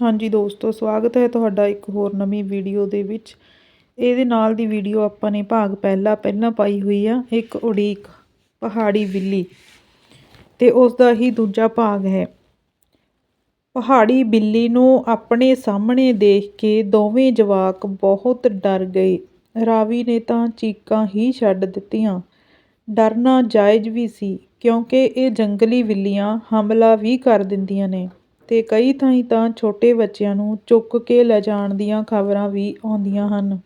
ਹਾਂਜੀ ਦੋਸਤੋ, ਸਵਾਗਤ ਹੈ ਤੁਹਾਡਾ ਇੱਕ ਹੋਰ ਨਵੀਂ ਵੀਡੀਓ ਦੇ ਵਿੱਚ। ਇਹਦੇ ਨਾਲ ਦੀ ਵੀਡੀਓ ਆਪਾਂ ਨੇ ਭਾਗ ਪਹਿਲਾ, ਪਹਿਲਾਂ ਪਾਈ ਹੋਈ ਆ, ਇੱਕ ਉਡੀਕ, ਪਹਾੜੀ ਬਿੱਲੀ। ਤੇ ਉਸ ਦਾ ਹੀ ਦੂਜਾ ਭਾਗ ਹੈ। ਪਹਾੜੀ ਬਿੱਲੀ ਨੂੰ ਆਪਣੇ ਸਾਹਮਣੇ ਦੇਖ ਕੇ ਦੋਵੇਂ ਜਵਾਕ ਬਹੁਤ ਡਰ ਗਏ। ਰਾਵੀ ਨੇ ਤਾਂ ਚੀਕਾਂ ਹੀ ਛੱਡ ਦਿੱਤੀਆਂ। ਡਰਨਾ ਜਾਇਜ਼ ਵੀ ਸੀ, ਕਿਉਂਕਿ ਇਹ ਜੰਗਲੀ ਬਿੱਲੀਆਂ ਹਮਲਾ ਵੀ ਕਰ ਦਿੰਦੀਆਂ ਨੇ। ਤੇ ਕਈ ਥਾਈਂ ਤਾਂ ਛੋਟੇ ਬੱਚਿਆਂ ਨੂੰ ਚੁੱਕ ਕੇ ਲੈ ਜਾਣ ਦੀਆਂ ਖਬਰਾਂ ਵੀ ਆਉਂਦੀਆਂ ਹਨ।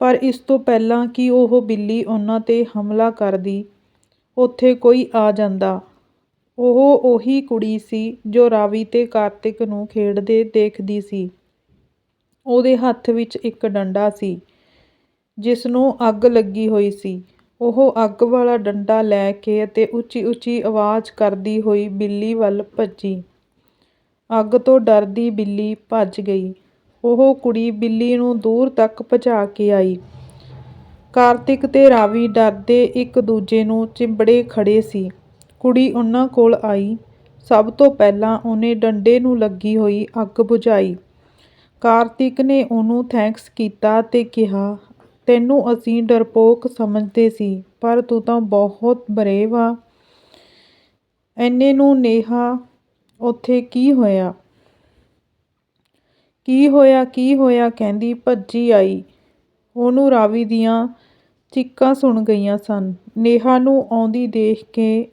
ਪਰ ਇਸ ਤੋਂ ਪਹਿਲਾਂ ਕਿ ਉਹ ਬਿੱਲੀ ਉਹਨਾਂ ਤੇ ਹਮਲਾ ਕਰਦੀ, ਉੱਥੇ ਕੋਈ ਆ ਜਾਂਦਾ। ਉਹ ਉਹੀ ਕੁੜੀ ਸੀ ਜੋ ਰਾਵੀ ਤੇ ਕਾਰਤਿਕ ਨੂੰ ਖੇਡਦੇ ਦੇਖਦੀ ਸੀ। ਉਹਦੇ ਹੱਥ ਵਿੱਚ ਇੱਕ ਡੰਡਾ ਸੀ, ਜਿਸ ਨੂੰ ਅੱਗ ਲੱਗੀ ਹੋਈ ਸੀ। ਉਹ ਅੱਗ ਵਾਲਾ ਡੰਡਾ ਲੈ ਕੇ ਅਤੇ ਉੱਚੀ ਉੱਚੀ ਆਵਾਜ਼ ਕਰਦੀ ਹੋਈ ਬਿੱਲੀ ਵੱਲ ਭੱਜੀ। ਅੱਗ ਤੋਂ ਡਰਦੀ ਬਿੱਲੀ ਭੱਜ ਗਈ। ਉਹ ਕੁੜੀ ਬਿੱਲੀ ਨੂੰ ਦੂਰ ਤੱਕ ਭਜਾ ਕੇ ਆਈ। ਕਾਰਤਿਕ ਤੇ ਰਾਵੀ ਡਰਦੇ ਇੱਕ ਦੂਜੇ ਨੂੰ ਚਿੰਬੜੇ ਖੜੇ ਸੀ। ਕੁੜੀ ਉਹਨਾਂ ਕੋਲ ਆਈ। ਸਭ ਤੋਂ ਪਹਿਲਾਂ ਉਹਨੇ ਡੰਡੇ ਨੂੰ ਲੱਗੀ ਹੋਈ ਅੱਗ ਬੁਝਾਈ। ਕਾਰਤਿਕ ਨੇ ਉਹਨੂੰ ਥੈਂਕਸ ਕੀਤਾ ਤੇ ਕਿਹਾ ਤੈਨੂੰ ਅਸੀਂ ਡਰਪੋਕ ਸਮਝਦੇ ਸੀ, ਪਰ ਤੂੰ ਤਾਂ ਬਹੁਤ ਬਰੇਵ ਆ। ਐਨੇ ਨੂੰ ਨੇਹਾ, ਉੱਥੇ ਕੀ ਹੋਇਆ? ਕੀ ਹੋਇਆ ਕੀ ਹੋਇਆ? ਕਹਿੰਦੀ, ਭੱਜੀ ਆਈ। ਉਹਨੂੰ ਰਾਵੀ ਦੀਆਂ ਚੀਕਾਂ ਸੁਣ ਗਈਆਂ ਸਨ। ਨੇਹਾ ਨੂੰ ਆਉਂਦੀ ਦੇਖ ਕੇ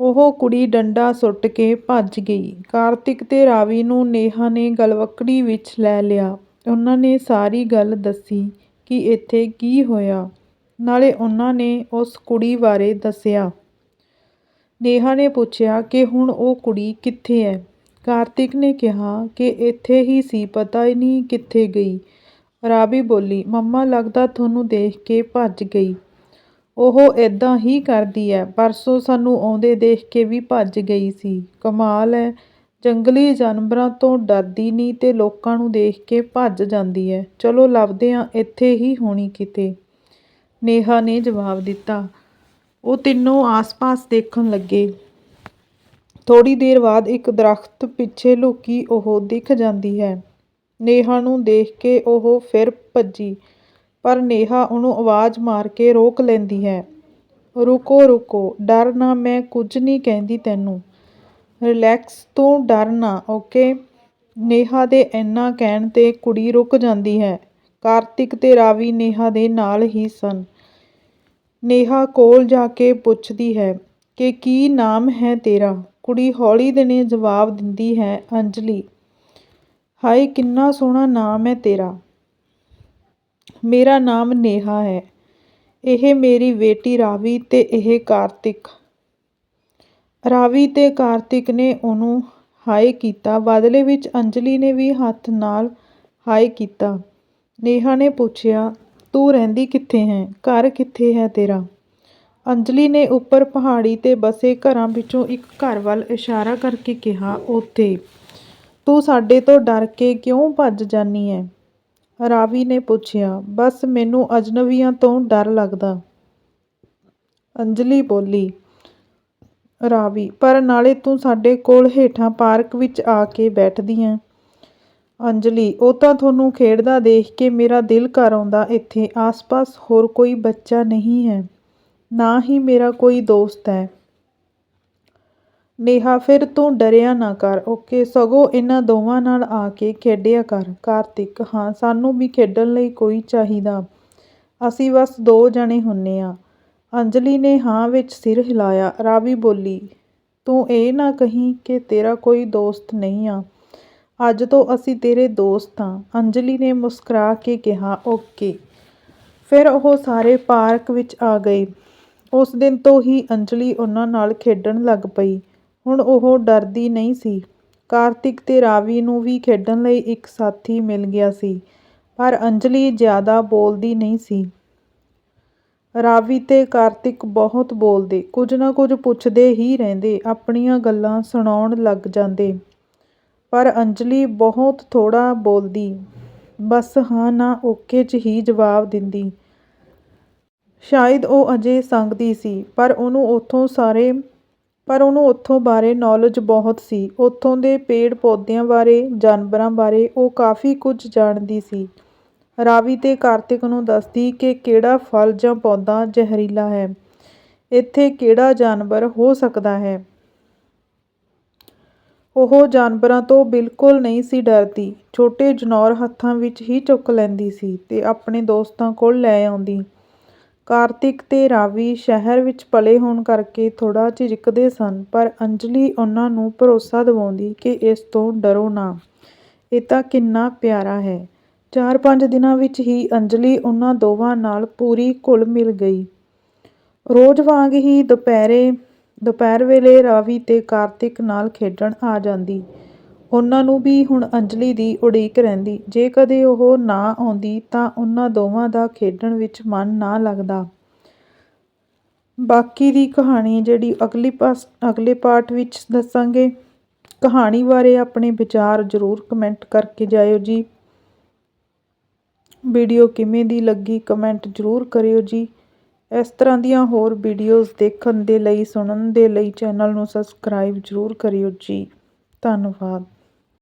ਉਹ ਕੁੜੀ ਡੰਡਾ ਸੁੱਟ ਕੇ ਭੱਜ ਗਈ। ਕਾਰਤਿਕ ਤੇ ਰਾਵੀ ਨੂੰ ਨੇਹਾ ਨੇ ਗਲਵੱਕੜੀ ਵਿੱਚ ਲੈ ਲਿਆ। ਉਹਨਾਂ ਨੇ ਸਾਰੀ ਗੱਲ ਦੱਸੀ। ਕਿ ਇੱਥੇ ਕੀ ਹੋਇਆ। ਨਾਲੇ ਉਹਨਾਂ ਨੇ ਉਸ ਕੁੜੀ ਬਾਰੇ ਦੱਸਿਆ। ਨੇਹਾ ਨੇ ਪੁੱਛਿਆ ਕਿ ਹੁਣ ਉਹ ਕੁੜੀ ਕਿੱਥੇ ਹੈ ਕਾਰਤਿਕ ਨੇ ਕਿਹਾ ਕਿ ਇੱਥੇ ਹੀ ਸੀ, ਪਤਾ ਹੀ ਨਹੀਂ ਕਿੱਥੇ ਗਈ। ਰਾਵੀ ਬੋਲੀ, ਮੰਮਾ, ਲੱਗਦਾ ਤੁਹਾਨੂੰ ਦੇਖ ਕੇ ਭੱਜ ਗਈ। ਉਹ ਇਦਾਂ ਹੀ ਕਰਦੀ ਹੈ ਪਰਸੋਂ ਸਾਨੂੰ ਆਉਂਦੇ ਦੇਖ ਕੇ ਵੀ ਭੱਜ ਗਈ ਸੀ। ਕਮਾਲ ਹੈ ਜੰਗਲੀ ਜਾਨਵਰਾਂ ਤੋਂ ਡਰਦੀ ਨਹੀਂ ਤੇ ਲੋਕਾਂ ਨੂੰ ਦੇਖ ਕੇ ਭੱਜ ਜਾਂਦੀ ਹੈ। ਚਲੋ ਲੱਭਦੇ ਆਂ ਇੱਥੇ ਹੀ ਹੋਣੀ ਕਿਤੇ। ਨੇਹਾ ਨੇ ਜਵਾਬ ਦਿੱਤਾ। ਉਹ ਤਿੰਨੋਂ ਆਸ-ਪਾਸ ਦੇਖਣ ਲੱਗੇ। ਥੋੜੀ ਦੇਰ ਬਾਅਦ ਇੱਕ ਦਰਖਤ ਪਿੱਛੇ ਲੁਕੀ ਉਹ ਦਿਖ ਜਾਂਦੀ ਹੈ। ਨੇਹਾ ਨੂੰ ਦੇਖ ਕੇ ਉਹ ਫਿਰ ਭੱਜੀ, ਪਰ ਨੇਹਾ ਉਹਨੂੰ ਆਵਾਜ਼ ਮਾਰ ਕੇ ਰੋਕ ਲੈਂਦੀ ਹੈ। ਰੁਕੋ ਰੁਕੋ, ਡਰ ਨਾ, ਮੈਂ ਕੁਝ ਨਹੀਂ ਕਹਿੰਦੀ ਤੈਨੂੰ। ਰਿਲੈਕਸ ਤੋਂ ਡਰ ਨਾ ਓਕੇ ਨੇਹਾ ਦੇ ਇੰਨਾ ਕਹਿਣ ਤੇ ਕੁੜੀ ਰੁਕ ਜਾਂਦੀ ਹੈ। ਕਾਰਤਿਕ ਤੇ ਰਾਵੀ ਨੇਹਾ ਦੇ ਨਾਲ ਹੀ ਸਨ। ਨੇਹਾ ਕੋਲ ਜਾ ਕੇ ਪੁੱਛਦੀ ਹੈ ਕਿ ਕੀ ਨਾਮ ਹੈ ਤੇਰਾ? ਕੁੜੀ ਹੌਲੀ ਦਿਨੇ ਜਵਾਬ ਦਿੰਦੀ ਹੈ, ਅੰਜਲੀ। ਹਾਏ, ਕਿੰਨਾ ਸੋਹਣਾ ਨਾਮ ਹੈ ਤੇਰਾ। ਮੇਰਾ ਨਾਮ ਨੇਹਾ ਹੈ। ਇਹ ਮੇਰੀ ਬੇਟੀ ਰਾਵੀ ਤੇ ਇਹ ਕਾਰਤਿਕ। ਰਾਵੀ ਤੇ ਕਾਰਤਿਕ ਨੇ ਉਹਨੂੰ ਹਾਏ ਕੀਤਾ। ਬਦਲੇ ਵਿੱਚ ਅੰਜਲੀ ਨੇ ਵੀ ਹੱਥ ਨਾਲ ਹਾਏ ਕੀਤਾ। ਨੇਹਾ ਨੇ ਪੁੱਛਿਆ, ਤੂੰ ਰਹਿੰਦੀ ਕਿੱਥੇ ਹੈ? ਘਰ ਕਿੱਥੇ ਹੈ ਤੇਰਾ? ਅੰਜਲੀ ਨੇ ਉੱਪਰ ਪਹਾੜੀ ਤੇ ਬਸੇ ਘਰਾਂ ਵਿੱਚੋਂ ਇੱਕ ਘਰ ਵੱਲ ਇਸ਼ਾਰਾ ਕਰਕੇ ਕਿਹਾ, ਉੱਥੇ। ਤੂੰ ਸਾਡੇ ਤੋਂ ਡਰ ਕੇ ਕਿਉਂ ਭੱਜ ਜਾਨੀ ਹੈ ਰਾਵੀ ਨੇ ਪੁੱਛਿਆ, ਬਸ ਮੈਨੂੰ ਅਜਨਬੀਆਂ ਤੋਂ ਡਰ ਲੱਗਦਾ। ਅੰਜਲੀ ਬੋਲੀ ਰਾਵੀ, ਪਰ ਨਾਲੇ ਤੂੰ ਸਾਡੇ ਕੋਲ ਹੇਠਾਂ ਪਾਰਕ ਵਿੱਚ ਆ ਕੇ ਬੈਠਦੀ ਐ। ਅੰਜਲੀ, ਉਹ ਤਾਂ ਤੁਹਾਨੂੰ ਖੇਡਦਾ ਦੇਖ ਕੇ ਮੇਰਾ ਦਿਲ ਕਰ ਆਉਂਦਾ, ਇੱਥੇ ਆਸ-ਪਾਸ ਹੋਰ ਕੋਈ ਬੱਚਾ ਨਹੀਂ ਹੈ, ਨਾ ਹੀ ਮੇਰਾ ਕੋਈ ਦੋਸਤ ਹੈ। ਨੇਹਾ, ਫਿਰ ਤੂੰ ਡਰਿਆ ਨਾ ਕਰ, ਓਕੇ, ਸਗੋਂ ਇਹਨਾਂ ਦੋਵਾਂ ਨਾਲ ਆ ਕੇ ਖੇਡਿਆ ਕਰ। ਕਾਰਤਿਕ, ਹਾਂ, ਸਾਨੂੰ ਵੀ ਖੇਡਣ ਲਈ ਕੋਈ ਚਾਹੀਦਾ। ਅਸੀਂ ਬਸ ਦੋ ਜਣੇ ਹੁੰਨੇ ਆ। ਅੰਜਲੀ ਨੇ ਹਾਂ ਵਿੱਚ ਸਿਰ ਹਿਲਾਇਆ, ਰਾਵੀ ਬੋਲੀ, ਤੂੰ ਇਹ ਨਾ ਕਹੀਂ ਕਿ ਤੇਰਾ ਕੋਈ ਦੋਸਤ ਨਹੀਂ ਆ। ਅੱਜ ਤੋਂ ਅਸੀਂ ਤੇਰੇ ਦੋਸਤ ਹਾਂ। ਅੰਜਲੀ ਨੇ ਮੁਸਕਰਾ ਕੇ ਕਿਹਾ, ਓਕੇ। ਫਿਰ ਉਹ ਸਾਰੇ ਪਾਰਕ ਵਿੱਚ ਆ ਗਏ। ਉਸ ਦਿਨ ਤੋਂ ਹੀ ਅੰਜਲੀ ਉਹਨਾਂ ਨਾਲ ਖੇਡਣ ਲੱਗ ਪਈ। ਹੁਣ ਉਹ ਡਰਦੀ ਨਹੀਂ ਸੀ। ਕਾਰਤਿਕ ਤੇ ਰਾਵੀ ਨੂੰ ਵੀ ਖੇਡਣ ਲਈ ਇੱਕ ਸਾਥੀ ਮਿਲ ਗਿਆ ਸੀ, ਪਰ ਅੰਜਲੀ ਜ਼ਿਆਦਾ ਬੋਲਦੀ ਨਹੀਂ ਸੀ। ਰਾਵੀ ਤੇ ਕਾਰਤਿਕ ਬਹੁਤ ਬੋਲਦੇ, ਕੁਝ ਨਾ ਕੁਝ ਪੁੱਛਦੇ ਹੀ ਰਹਿੰਦੇ, ਆਪਣੀਆਂ ਗੱਲਾਂ ਸੁਣਾਉਣ ਲੱਗ ਜਾਂਦੇ। ਪਰ ਅੰਜਲੀ ਬਹੁਤ ਥੋੜਾ ਬੋਲਦੀ, ਬਸ ਹਾਂ ਨਾ ਓਕੇ 'ਚ ਹੀ ਜਵਾਬ ਦਿੰਦੀ। ਸ਼ਾਇਦ ਉਹ ਅਜੇ ਸੰਗਦੀ ਸੀ, ਪਰ ਉਹਨੂੰ ਉੱਥੋਂ ਸਾਰੇ, ਪਰ ਉਹਨੂੰ ਉੱਥੋਂ ਬਾਰੇ ਨੌਲੇਜ ਬਹੁਤ ਸੀ। ਉੱਥੋਂ ਦੇ ਪੇੜ ਪੌਦਿਆਂ ਬਾਰੇ, ਜਾਨਵਰਾਂ ਬਾਰੇ ਉਹ ਕਾਫੀ ਕੁਝ ਜਾਣਦੀ ਸੀ। ਰਾਵੀ ਤੇ ਕਾਰਤਿਕ ਨੂੰ ਦੱਸਦੀ ਕਿ ਕਿਹੜਾ ਫਲ ਜਾਂ ਪੌਦਾ ਜ਼ਹਿਰੀਲਾ ਹੈ? ਇੱਥੇ ਕਿਹੜਾ ਜਾਨਵਰ ਹੋ ਸਕਦਾ ਹੈ? ਉਹ ਜਾਨਵਰਾਂ ਤੋਂ ਬਿਲਕੁਲ ਨਹੀਂ ਸੀ ਡਰਦੀ। ਛੋਟੇ ਜਨੌਰ ਹੱਥਾਂ ਵਿੱਚ ਹੀ ਚੁੱਕ ਲੈਂਦੀ ਸੀ ਤੇ ਆਪਣੇ ਦੋਸਤਾਂ ਕੋਲ ਲੈ ਆਉਂਦੀ। ਕਾਰਤਿਕ ਤੇ ਰਾਵੀ ਸ਼ਹਿਰ ਵਿੱਚ ਪਲੇ ਹੋਣ ਕਰਕੇ ਥੋੜਾ ਝਿਜਕਦੇ ਸਨ, ਪਰ ਅੰਜਲੀ ਉਹਨਾਂ ਨੂੰ ਭਰੋਸਾ ਦਿਵਾਉਂਦੀ ਕਿ ਇਸ ਤੋਂ ਡਰੋ ਨਾ। ਇਹ ਤਾਂ ਕਿੰਨਾ ਪਿਆਰਾ ਹੈ। ਚਾਰ ਪੰਜ ਦਿਨਾਂ ਵਿੱਚ ਹੀ ਅੰਜਲੀ ਉਹਨਾਂ ਦੋਵਾਂ ਨਾਲ ਪੂਰੀ ਘੁਲ ਮਿਲ ਗਈ। ਰੋਜ਼ ਵਾਂਗ ਹੀ ਦੁਪਹਿਰੇ, ਦੁਪਹਿਰ ਵੇਲੇ ਰਾਵੀ ਤੇ ਕਾਰਤਿਕ ਨਾਲ ਖੇਡਣ ਆ ਜਾਂਦੀ। ਉਹਨਾਂ ਨੂੰ ਵੀ ਹੁਣ ਅੰਜਲੀ ਦੀ ਉਡੀਕ ਰਹਿੰਦੀ। ਜੇ ਕਦੇ ਉਹ ਨਾ ਆਉਂਦੀ ਤਾਂ ਉਹਨਾਂ ਦੋਵਾਂ ਦਾ ਖੇਡਣ ਵਿੱਚ ਮਨ ਨਾ ਲੱਗਦਾ। ਬਾਕੀ ਦੀ ਕਹਾਣੀ ਜਿਹੜੀ ਅਗਲੀ ਪਾਸ, ਅਗਲੇ ਪਾਠ ਵਿੱਚ ਦੱਸਾਂਗੇ। ਕਹਾਣੀ ਬਾਰੇ ਆਪਣੇ ਵਿਚਾਰ ਜ਼ਰੂਰ ਕਮੈਂਟ ਕਰਕੇ ਜਾਇਓ ਜੀ। ਵੀਡੀਓ ਕਿਵੇਂ ਦੀ ਲੱਗੀ ਕਮੈਂਟ ਜ਼ਰੂਰ ਕਰਿਓ ਜੀ। ਇਸ ਤਰ੍ਹਾਂ ਦੀਆਂ ਹੋਰ ਵੀਡੀਓਜ਼ ਦੇਖਣ ਦੇ ਲਈ, ਸੁਣਨ ਦੇ ਲਈ ਚੈਨਲ ਨੂੰ ਸਬਸਕ੍ਰਾਈਬ ਜ਼ਰੂਰ ਕਰਿਓ ਜੀ। ਧੰਨਵਾਦ।